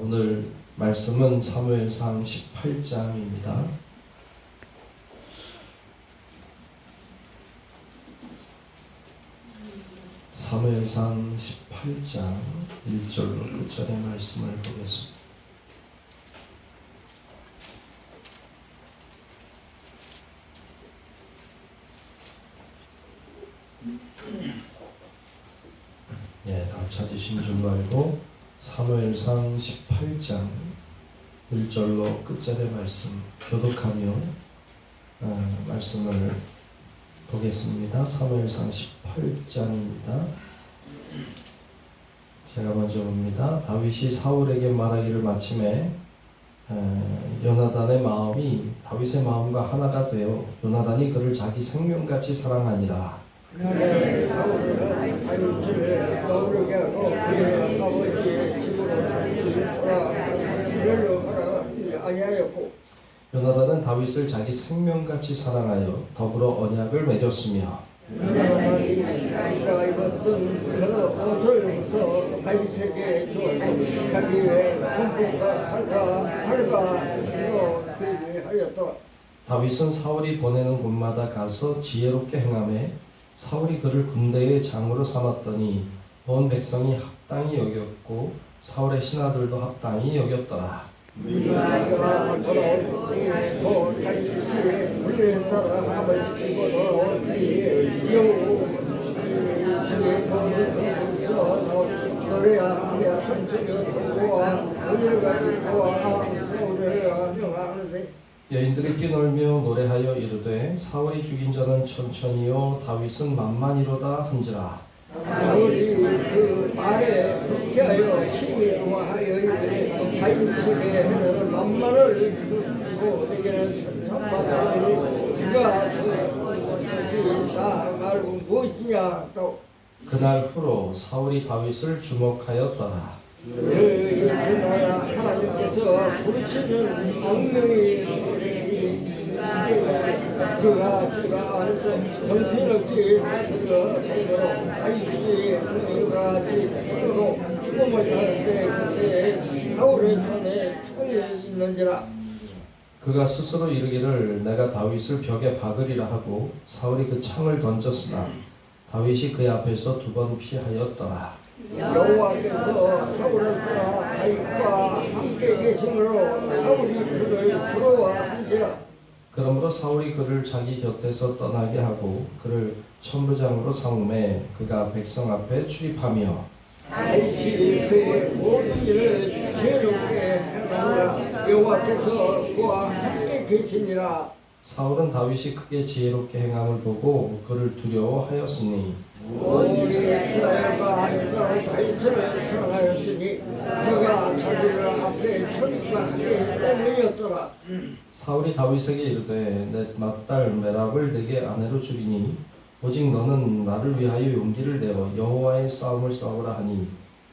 오늘 말씀은 사무엘상 18장입니다. 사무엘상 18장 1절로 끝절의 말씀을 보겠습니다. 예, 다 찾으신 줄 알고 사무엘상 18장 1절로 끝절의 말씀 교독하며 어, 말씀을 보겠습니다. 사무엘상 18장입니다. 제가 먼저 봅니다. 다윗이 사울에게 말하기를 마침에 어, 요나단의 마음이 다윗의 마음과 하나가 되어 요나단이 그를 자기 생명같이 사랑하니라. 그날에 사울은 다윗을 거룩하게 하고 그의 아버지의 집으로 다시 돌아 이별로 하라 아니하였고 요나단은 다윗을 자기 생명같이 사랑하여 더불어 언약을 맺었으며 그날이 자기가 입었던 그 옷을 벗어 다윗에게 주었고 자기의 군복과 칼과 활과 이거 그에게 하였더라 다윗은 사울이 보내는 곳마다 가서 지혜롭게 행함에 사울이 그를 군대의 장으로 삼았더니 온 백성이 합당히 여겼고 사울의 신하들도 합당히 여겼더라. 여인들이 뛰놀며 노래하여 이르되 사울이 죽인 자는 천천히요 다윗은 만만히로다 한지라. 사울이 그 말에 불쾌하여 시위 노하여 이르되 다윗에게 해는 만만을 주고 내게는 천천만을 그가 그것이 다 말고 무엇이냐 또 그날 후로 사울이 다윗을 주목하였더라. 그 그날 하나님께서 부르시는 악명이 그가 그 스스로 이르기를 내가 다윗을 벽에 박으리라 하고 사울이 그 창을 던졌으나 다윗이 그의 앞에서 두 번 피하였더라. 여호와께서 사울을 떠나 다윗과 함께 계심으로 사울이 그를 부러워한지라 그러므로 사울이 그를 자기 곁에서 떠나게 하고 그를 천부장으로 삼음에 그가 백성 앞에 출입하며 다윗이 그의 모든 일을 지혜롭게 행하니라. 여호와께서 그와 함께 계시니라 사울은 다윗이 크게 지혜롭게 행함을 보고 그를 두려워하였으니 온 이스라엘과 하나님과 다윗을 사랑하였으니 그가 자기를 앞에 출입하기 때문이었더라. 사울이 다윗에게 이르되 내 맏딸 메랍을 내게 아내로 주리니 오직 너는 나를 위하여 용기를 내어 여호와의 싸움을 싸우라 하니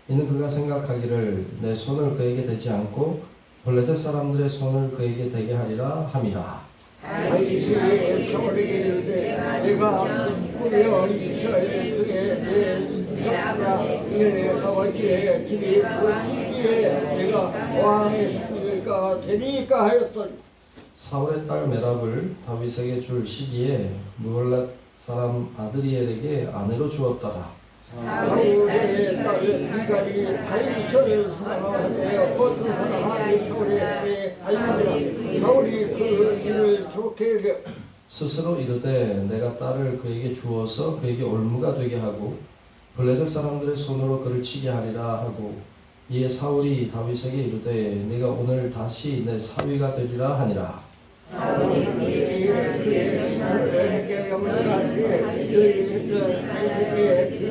이는 그가 생각하기를 내 손을 그에게 대지 않고 블레셋 사람들의 손을 그에게 대게 하리라 함이라 다윗이 사울에게 이르되 내가 사울의 딸 메랍을 다윗에게 줄 시기에 무할렛 사람 아드리엘에게 아내로 주었더라. 사울의 딸 미갈이 다윗을 거듭 사랑하니 사울의 사울이 그 일을 좋게 여겨 스스로 이르되 내가 딸을 그에게 주어서 그에게 올무가 되게 하고 블레셋 사람들의 손으로 그를 치게 하리라 하고 이에 사울이 다윗에게 이르되 내가 오늘 다시 내 사위가 되리라 하니라. 그의 신하를 행게 영원한 그의 다윗에게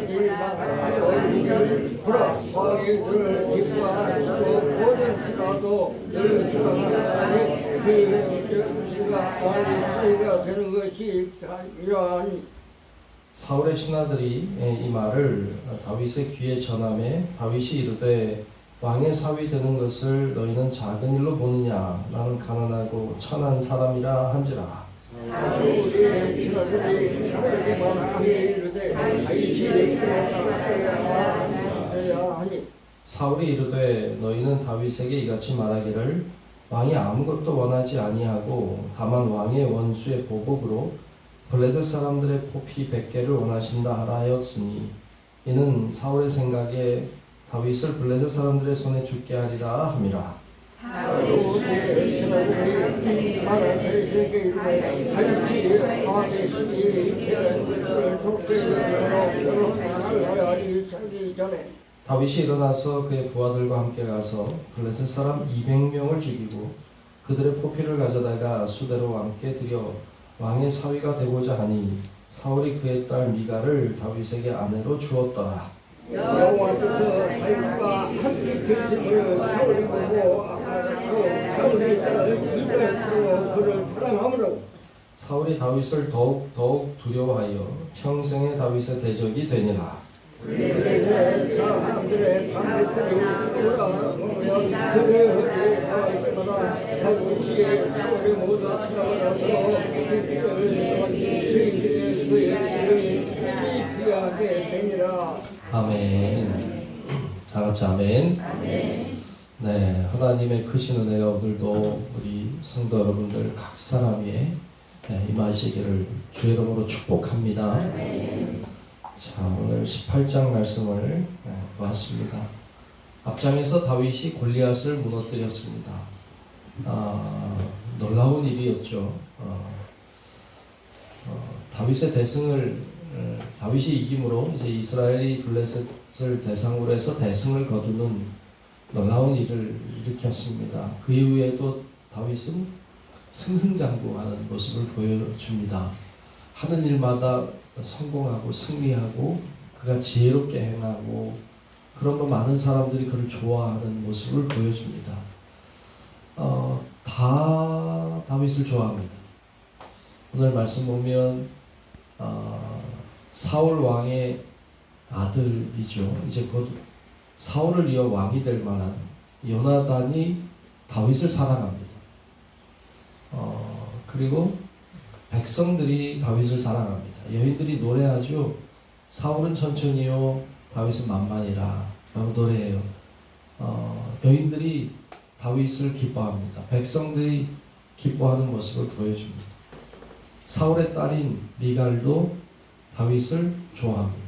그의 막하여 우리를 불어 왕이들을 기뻐하시고 너희 사랑하니 그 그가 되는 것이 이러하니 사울의 신하들이 이 말을 다윗의 귀에 전함에 다윗이 이르되 왕의 사위 되는 것을 너희는 작은 일로 보느냐? 나는 가난하고 천한 사람이라 한지라. 우리의 신하들이 사울에게 말하기에 이르되? 다윗이 그러야 하니 사울이 이르되 너희는 다윗에게 이같이 말하기를 왕이 아무것도 원하지 아니하고 다만 왕의 원수의 보복으로 블레셋 사람들의 포피 100개를 원하신다 하라 하였으니 이는 사울의 생각에 다윗을 블레셋 사람들의 손에 죽게 하리라 함이라 다윗이 일어나서 그의 부하들과 함께 가서 블레셋 사람 200명을 죽이고 그들의 포피를 가져다가 수대로 왕께 드려 왕의 사위가 되고자 하니 사울이 그의 딸 미가를 다윗에게 아내로 주었더라. 여호와께서 다윗과 함께 계심을 사울이 보고 사울의 딸 미가로 그를 사랑하므로 사울이 다윗을 더욱 더욱 두려워하여 평생의 다윗의 대적이 되니라. 그의 이름이 귀하게 되니라 아멘. 아멘. 네, 하나님의 크신 은혜가 오늘도 우리 성도 여러분들 각 사람 위에 네, 임하시기를 주 이름으로 축복합니다. 자, 오늘 18장 말씀을 네, 보았습니다. 앞장에서 다윗이 골리앗을 무너뜨렸습니다. 아, 놀라운 일이었죠. 어, 어, 다윗의 대승을 어, 다윗이 이김으로 이제 이스라엘이 블레셋을 대상으로 해서 대승을 거두는 놀라운 일을 일으켰습니다. 그 이후에도 다윗은 승승장구하는 모습을 보여줍니다. 하는 일마다 성공하고 승리하고 그가 지혜롭게 행하고 그런 거 많은 사람들이 그를 좋아하는 모습을 보여줍니다. 어, 다 다윗을 좋아합니다. 오늘 말씀 보면 어, 사울 왕의 아들이죠. 이제 곧 사울을 이어 왕이 될 만한 요나단이 다윗을 사랑합니다. 어, 그리고 백성들이 다윗을 사랑합니다. 여인들이 노래하죠. 사울은 천천히요, 다윗은 만만이라 라고 노래해요. 어, 여인들이 다윗을 기뻐합니다. 백성들이 기뻐하는 모습을 보여줍니다. 사울의 딸인 미갈도 다윗을 좋아합니다.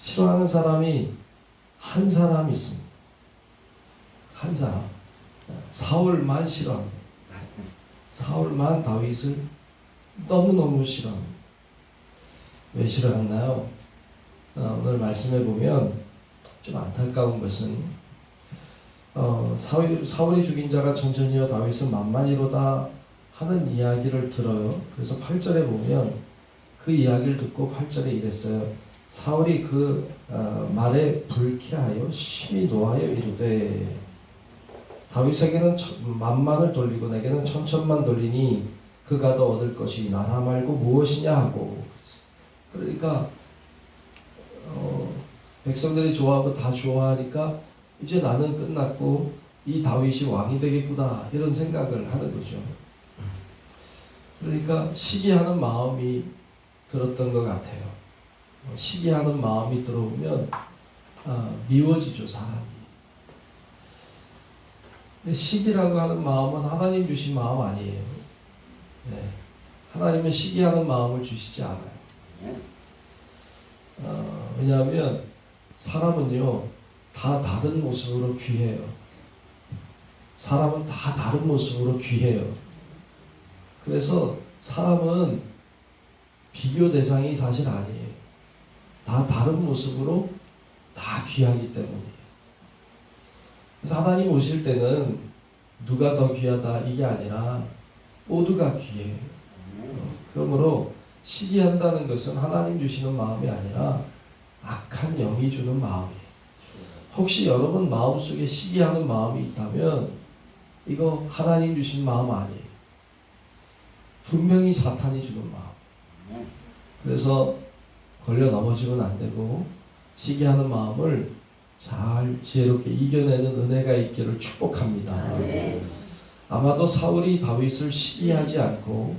싫어하는 사람이 한 사람 있습니다. 한 사람. 사울만 싫어합니다. 사울만 다윗을 너무너무 싫어합니다. 왜 싫어했나요? 어, 오늘 말씀해 보면 좀 안타까운 것은 어, 사울, 사울이 죽인 자가 천천히여 다윗은 만만히로다 하는 이야기를 들어요. 그래서 8절에 보면 그 이야기를 듣고 8절에 이랬어요. 사울이 그 어, 말에 불쾌하여 심히 노하여 이르되 다윗에게는 천- 만만을 돌리고 내게는 천천만 돌리니 그가 더 얻을 것이 나라 말고 무엇이냐 하고 그러니까 어, 백성들이 좋아하고 다 좋아하니까 이제 나는 끝났고 이 다윗이 왕이 되겠구나 이런 생각을 하는 거죠. 그러니까 시기하는 마음이 들었던 것 같아요. 어, 시기하는 마음이 들어오면 아, 미워지죠. 근데 시기라고 하는 마음은 하나님 주신 마음 아니에요. 네. 하나님은 시기하는 마음을 주시지 않아요. 어, 왜냐하면 사람은요 다 다른 모습으로 귀해요. 사람은 다 다른 모습으로 귀해요. 그래서 사람은 비교 대상이 사실 아니에요. 다 다른 모습으로 다 귀하기 때문이에요. 그래서 하나님 오실 때는 누가 더 귀하다 이게 아니라 모두가 귀해요. 어, 그러므로 시기한다는 것은 하나님 주시는 마음이 아니라 악한 영이 주는 마음이에요. 혹시 여러분 마음속에 시기하는 마음이 있다면 이거 하나님 주신 마음 아니에요. 분명히 사탄이 주는 마음. 그래서 걸려 넘어지면 안 되고 시기하는 마음을 잘 지혜롭게 이겨내는 은혜가 있기를 축복합니다. 아마도 사울이 다윗을 시기하지 않고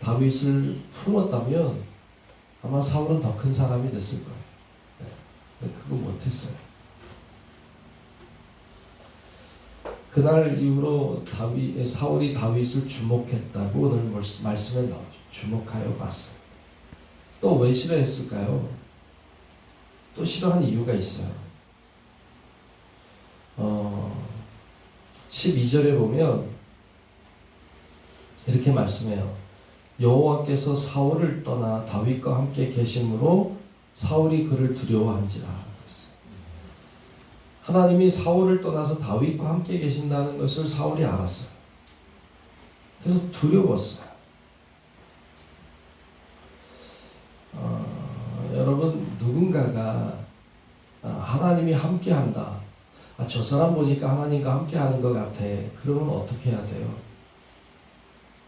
다윗을 품었다면 아마 사울은 더 큰 사람이 됐을 거예요. 네. 그거 못했어요. 그날 이후로 다윗 사울이 다윗을 주목했다고 오늘 말씀- 말씀에 나오죠. 주목하여 봤어요. 또 왜 싫어했을까요? 또 싫어한 이유가 있어요. 어, 12절에 보면 이렇게 말씀해요. 여호와께서 사울을 떠나 다윗과 함께 계심으로 사울이 그를 두려워한지라. 하나님이 사울을 떠나서 다윗과 함께 계신다는 것을 사울이 알았어요. 그래서 두려웠어요. 어, 여러분 누군가가 아, 하나님이 함께한다. 아, 저 사람 보니까 하나님과 함께 하는 것 같아. 그러면 어떻게 해야 돼요?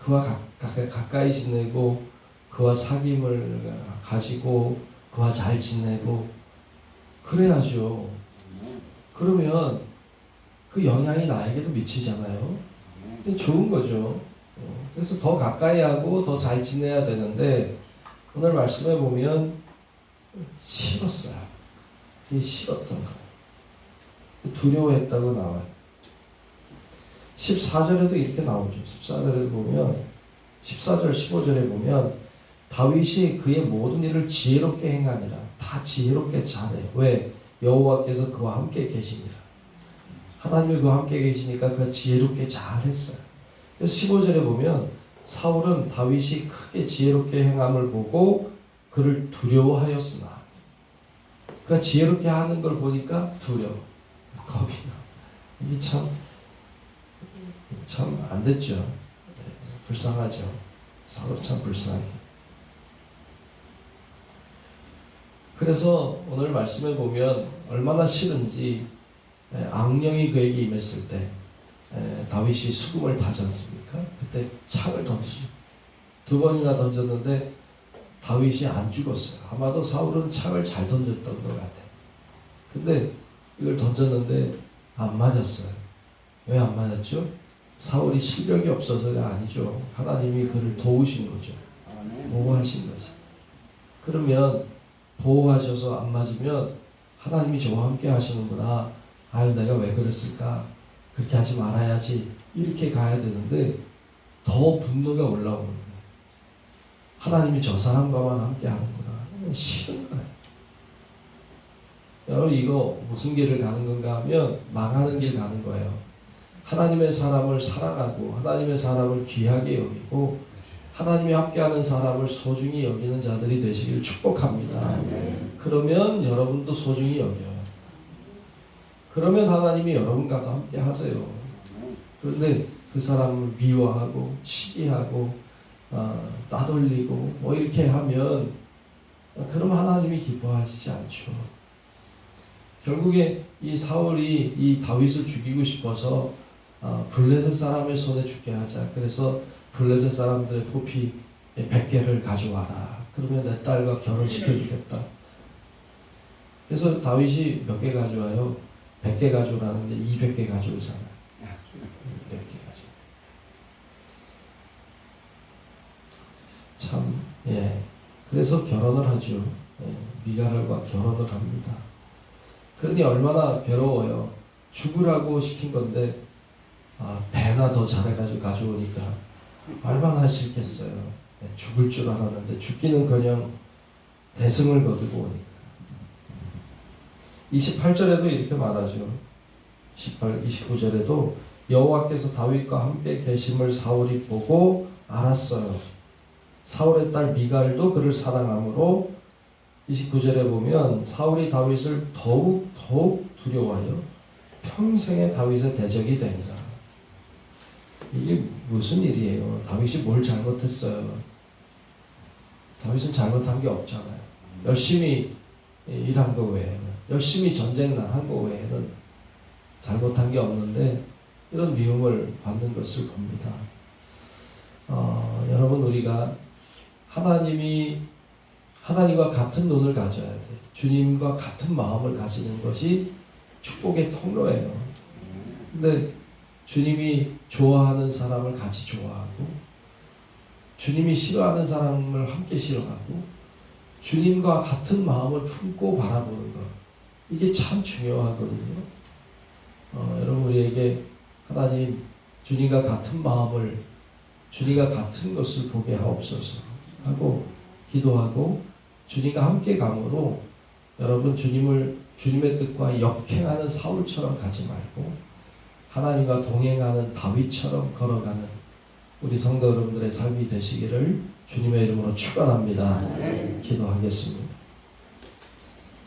그와 가, 가, 가 까이 지내고 그와 사귐을 가지고 그와 잘 지내고 그래야죠. 그러면 그 영향이 나에게도 미치잖아요. 좋은 거죠. 어, 그래서 더 가까이 하고 더 잘 지내야 되는데 오늘 말씀해 보면 싫었어요. 그게 싫었던 거예요. 두려워했다고 나와요. 14절에도 이렇게 나오죠. 14절에 보면 14절 15절에 보면 다윗이 그의 모든 일을 지혜롭게 행하니라. 다 지혜롭게 잘해. 왜? 여호와께서 그와 함께 계시니라. 하나님이 그와 함께 계시니까 그가 지혜롭게 잘했어요. 그래서 15절에 보면 사울은 다윗이 크게 지혜롭게 행함을 보고 그를 두려워하였으나 그가 지혜롭게 하는 걸 보니까 두려워. 겁이 나. 이게 참, 참 안 됐죠. 네, 불쌍하죠. 사울 참 불쌍해. 그래서 오늘 말씀에 보면 얼마나 싫은지 에, 악령이 그에게 임했을 때 에, 다윗이 수금을 타지 않습니까? 그때 창을 던지죠. 두 번이나 던졌는데 다윗이 안 죽었어요. 아마도 사울은 창을 잘 던졌던 것 같아요. 근데 이걸 던졌는데 안 맞았어요. 왜 안 맞았죠? 사울이 실력이 없어서가 아니죠. 하나님이 그를 도우신 거죠. 보호하신 거지. 그러면 보호하셔서 안 맞으면 하나님이 저와 함께 하시는구나. 아유 내가 왜 그랬을까? 그렇게 하지 말아야지. 이렇게 가야 되는데 더 분노가 올라오는 거예요. 하나님이 저 사람과만 함께 하는구나. 싫은 거예요. 여러분 이거 무슨 길을 가는 건가 하면 망하는 길 가는 거예요. 하나님의 사람을 사랑하고 하나님의 사람을 귀하게 여기고 하나님이 함께하는 사람을 소중히 여기는 자들이 되시길 축복합니다. 그러면 여러분도 소중히 여겨요. 그러면 하나님이 여러분과도 함께 하세요. 그런데 그 사람을 미워하고 시기하고 어, 따돌리고 뭐 이렇게 하면 어, 그럼 하나님이 기뻐하시지 않죠. 결국에 이 사울이 이 다윗을 죽이고 싶어서 어, 블레셋 사람의 손에 죽게 하자. 그래서 블레셋 사람들의 포피 100개를 가져와라. 그러면 내 딸과 결혼시켜주겠다. 그래서 다윗이 몇 개 가져와요? 100개 가져오라는데 200개 가져오잖아요. 200개 가져. 참, 예. 그래서 결혼을 하죠. 예. 미가를과 결혼을 합니다. 그러니 얼마나 괴로워요. 죽으라고 시킨 건데 아, 배나 더 잘해가지고 가져오니까 얼마나 싫겠어요. 예, 죽을 줄 알았는데 죽기는커녕 대승을 거두고 오니까. 28절에도 이렇게 말하죠. 18, 29절에도 여호와께서 다윗과 함께 계심을 사울이 보고 알았어요. 사울의 딸 미갈도 그를 사랑하므로 29절에 보면 사울이 다윗을 더욱 더욱 두려워하여 평생의 다윗의 대적이 되니라. 이게 무슨 일이에요? 다윗이 뭘 잘못했어요? 다윗은 잘못한 게 없잖아요. 열심히 일한 거 외에는 열심히 전쟁을 한거 외에는 잘못한 게 없는데 이런 미움을 받는 것을 봅니다. 어, 여러분 우리가 하나님이 하나님과 같은 눈을 가져야 돼. 주님과 같은 마음을 가지는 것이 축복의 통로예요. 근데 주님이 좋아하는 사람을 같이 좋아하고 주님이 싫어하는 사람을 함께 싫어하고 주님과 같은 마음을 품고 바라보는 것 이게 참 중요하거든요. 어, 여러분 우리에게 하나님 주님과 같은 마음을 주님과 같은 것을 보게 하옵소서 하고 기도하고 주님과 함께 감으로 여러분 주님을 주님의 뜻과 역행하는 사울처럼 가지 말고 하나님과 동행하는 다윗처럼 걸어가는 우리 성도 여러분들의 삶이 되시기를 주님의 이름으로 축원합니다. 기도하겠습니다.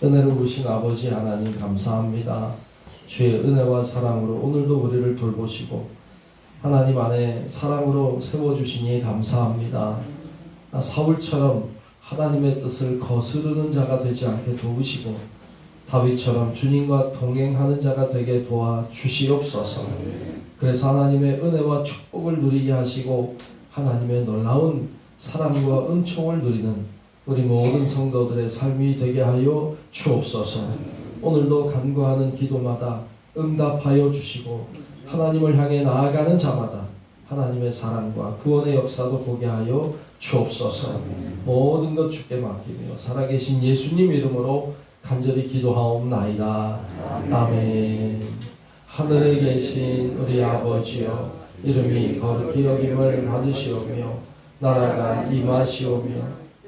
은혜를 주신 아버지 하나님 감사합니다. 주의 은혜와 사랑으로 오늘도 우리를 돌보시고 하나님 안에 사랑으로 세워주시니 감사합니다. 나 사울처럼 하나님의 뜻을 거스르는 자가 되지 않게 도우시고 다윗처럼 주님과 동행하는 자가 되게 도와 주시옵소서. 그래서 하나님의 은혜와 축복을 누리게 하시고 하나님의 놀라운 사랑과 은총을 누리는 우리 모든 성도들의 삶이 되게 하여 주옵소서. 오늘도 간구하는 기도마다 응답하여 주시고 하나님을 향해 나아가는 자마다 하나님의 사랑과 구원의 역사도 보게 하여 주옵소서. 모든 것 주께 맡기며 살아계신 예수님 이름으로 간절히 기도하옵나이다. 아멘. 하늘에 계신 우리 아버지여 이름이 거룩히 여김을 받으시오며 나라가 임하시오며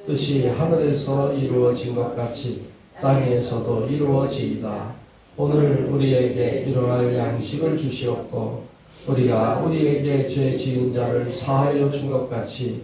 뜻이 하늘에서 이루어진 것 같이 땅에서도 이루어지이다. 오늘 우리에게 일어날 양식을 주시옵고 우리가 우리에게 죄 지은 자를 사하여 준 것 같이